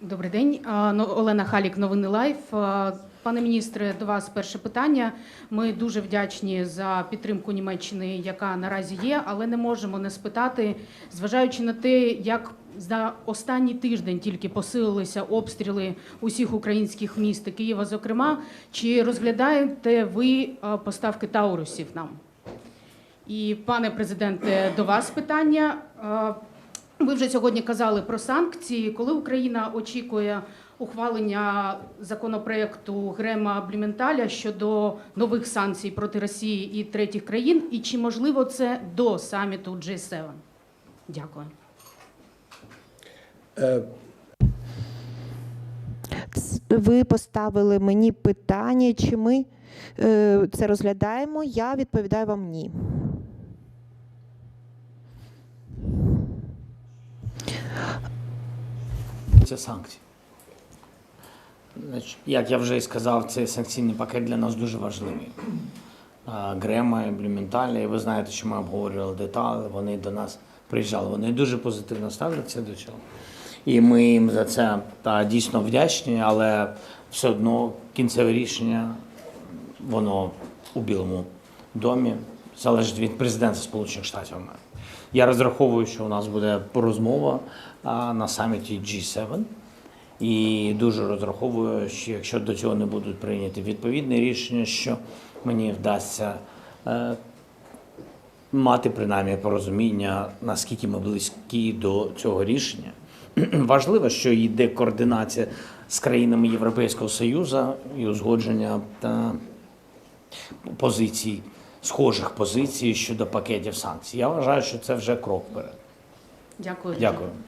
Добрий день, но- Олена Халік, новини Лайф. Пане міністре, до вас перше питання. Ми дуже вдячні за підтримку Німеччини, яка наразі є, але не можемо не спитати, зважаючи на те, як за останній тиждень тільки посилилися обстріли усіх українських міст Києва, зокрема, чи розглядаєте ви поставки таурусів нам? І пане президенте, до вас питання. Ви вже сьогодні казали про санкції. Коли Україна очікує ухвалення законопроекту Грема Бліменталя щодо нових санкцій проти Росії і третіх країн, і чи можливо це до саміту G7? Дякую. Е, Ви поставили мені питання, чи ми е, це розглядаємо. Я відповідаю вам ні. Це санкції. Як я вже і сказав, цей санкційний пакет для нас дуже важливий. Грема і Блюменталя, і ви знаєте, що ми обговорювали деталі, вони до нас приїжджали. Вони дуже позитивно ставляться до цього. І ми їм за це та, дійсно вдячні, але все одно кінцеве рішення, воно у Білому домі залежить від президента Сполучених Штатів Америки. Я розраховую, що у нас буде розмова на саміті G7. І дуже розраховую, що якщо до цього не будуть прийняті відповідні рішення, що мені вдасться е, мати принаймні порозуміння, наскільки ми близькі до цього рішення. Важливо, що йде координація з країнами Європейського Союзу і узгодження та позицій, схожих позицій щодо пакетів санкцій. Я вважаю, що це вже крок вперед. Дякую. Дякую.